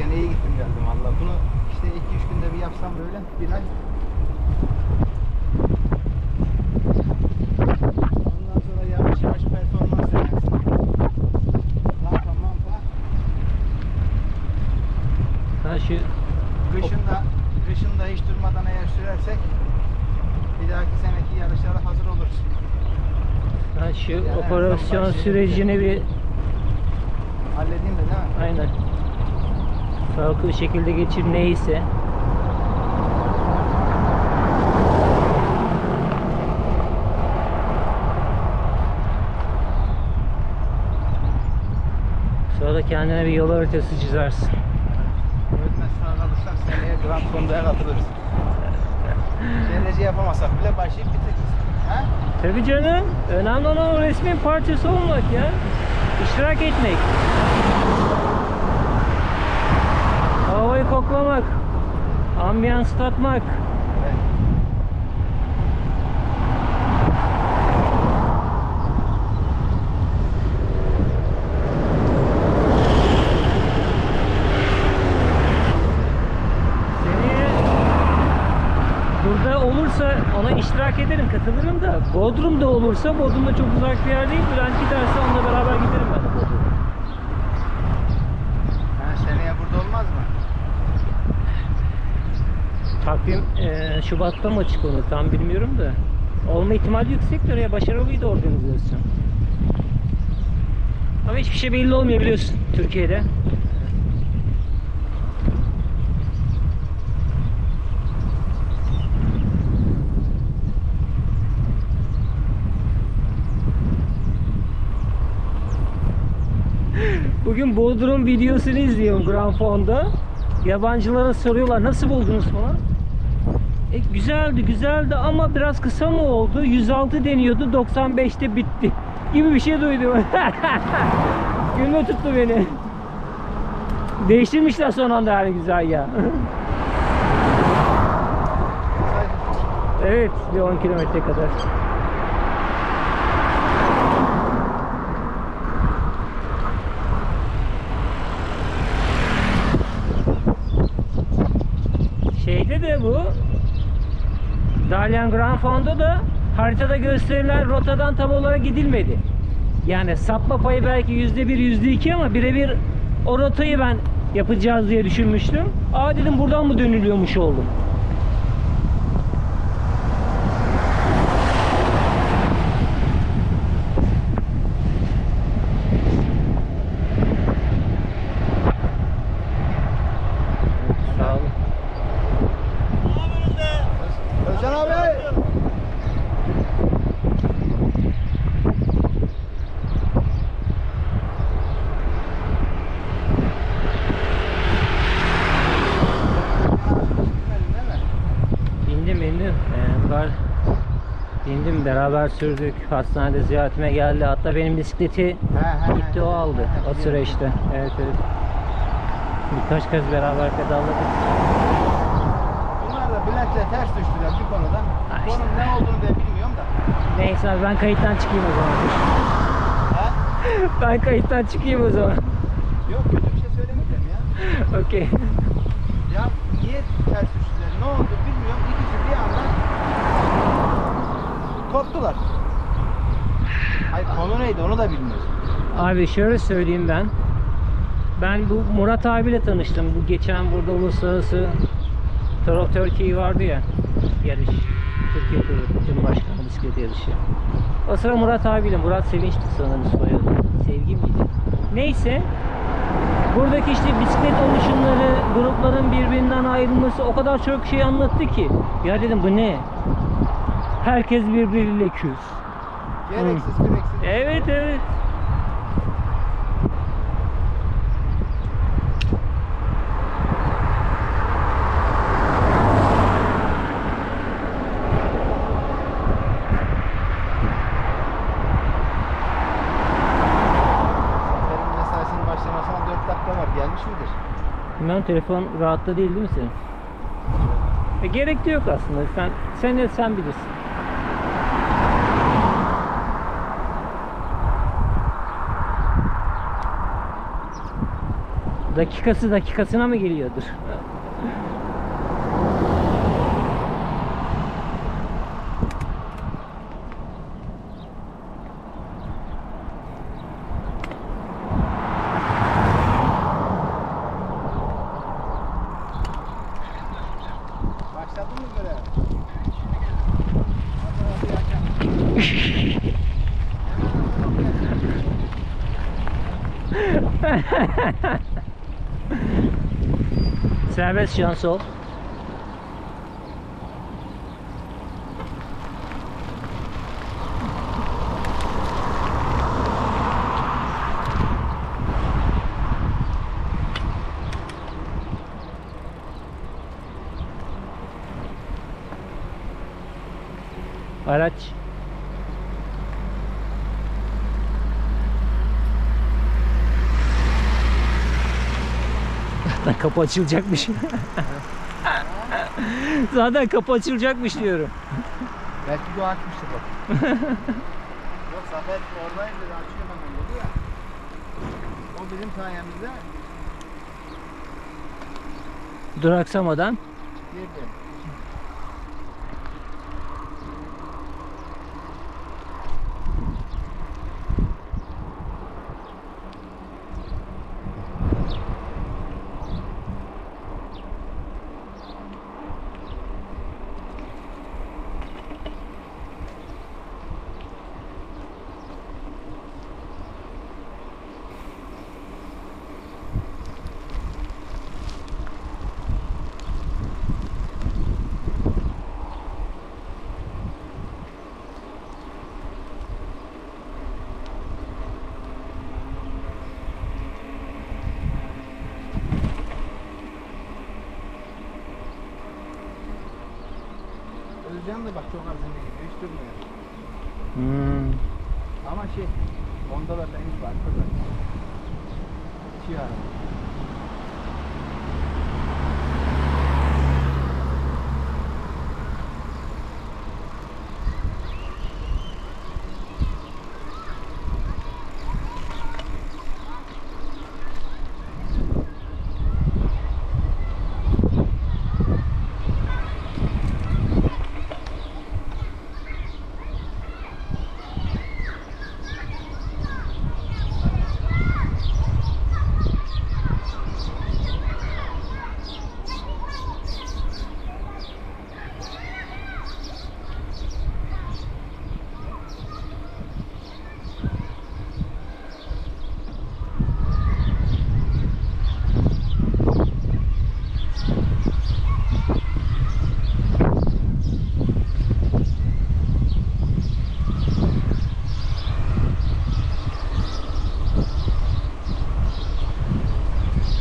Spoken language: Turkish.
gene iyi gittim geldim valla. Bunu işte 2-3 günde bir yapsam böyle bir ay. Ondan sonra yavaş yavaş performans verirsin. Lampa mampa. Ha şu Kışın da, kışın da hiç durmadan eğer sürersek bir dahaki seneki yarışlara hazır oluruz. ha şu Yani operasyon sürecini bir Halledeyim de değil mi? aynen sağlıklı bir şekilde geçir neyse. Sonra da kendine bir yol haritası çizersin. Ölmezsen kalırsak seneye Grand Fondo'ya katılırız. Derece yapamasak bile başlayıp bitiririz. Ha? Tabii canım. Önemli olan o resmin parçası olmak ya. İştirak etmek. Havayı koklamak. Ambiyans tatmak. Evet. Burada olursa ona iştirak ederim, katılırım da Bodrum'da olursa Bodrum'da çok uzak bir yer değil. Bülent giderse onunla beraber giderim ben de Bodrum'a. Ha, seneye burada olmaz mı? Takvim eee, Şubat'ta mı açık onu tam bilmiyorum da. Olma ihtimali yüksektir ya başarılıydı organizasyon. Ama hiçbir şey belli olmuyor biliyorsun Türkiye'de. Bugün Bodrum videosunu izliyorum Grand Fon'da. Yabancılara soruyorlar nasıl buldunuz falan. E, güzeldi güzeldi ama biraz kısa mı oldu? 106 deniyordu 95'te bitti. Gibi bir şey duydum. Gülme tuttu beni. Değiştirmişler son anda her güzel ya. evet bir 10 kilometre kadar. De bu Dalyan Grand Fon'da da haritada gösterilen rotadan tam olarak gidilmedi. Yani sapma payı belki yüzde bir, yüzde iki ama birebir o rotayı ben yapacağız diye düşünmüştüm. Aa dedim buradan mı dönülüyormuş oldum. Beraber sürdük. Hastanede ziyaretime geldi. Hatta benim bisikleti Ha, ha, gitti ha. o aldı Ha, o süreçte. Evet evet. Birkaç kez beraber pedalladık. Bunlar da Bülent'le ters düştüler bir konuda. Ha, işte. Konunun ne olduğunu da bilmiyorum da. Neyse abi ben kayıttan çıkayım o zaman. Ha? ben kayıttan çıkayım o zaman. Yok kötü bir şey söylemedim ya. Okey. Ya niye ters düştüler? Ne oldu bilmiyorum. Koptular. Hayır konu neydi onu da bilmiyoruz. Abi şöyle söyleyeyim ben. Ben bu Murat abiyle tanıştım. Bu geçen burada uluslararası Tour of Turkey vardı ya. Yarış. Türkiye turu. Cumhurbaşkanı bisiklet yarışı. O sıra Murat abiyle. Murat Sevinç'ti sanırım soyadı. Sevgi miydi? Neyse. Buradaki işte bisiklet oluşumları, grupların birbirinden ayrılması o kadar çok şey anlattı ki. Ya dedim bu ne? Herkes birbiriyle küs. Gereksiz gereksiz. Evet evet. Seferin mesaisinin başlamasına 4 dakika var. Gelmiş midir? Bilmem telefon rahatta değil değil mi senin? E, gerek de yok aslında. Sen sen de sen bilirsin. Dakikası dakikasına mı geliyordur? Böyle? Hadi, hadi, hadi. Serbest şu an sol. Araç Zaten kapı açılacakmış. Zaten kapı açılacakmış diyorum. Belki bu açmıştır bak. Yok Zafer oradaydı dedi açıyor hemen dedi ya. O bizim sayemizde Duraksamadan girdi. Da bak çok az gidiyor hiç durmuyor. hmm, Ama şey onda da deniz var. Burada. İki.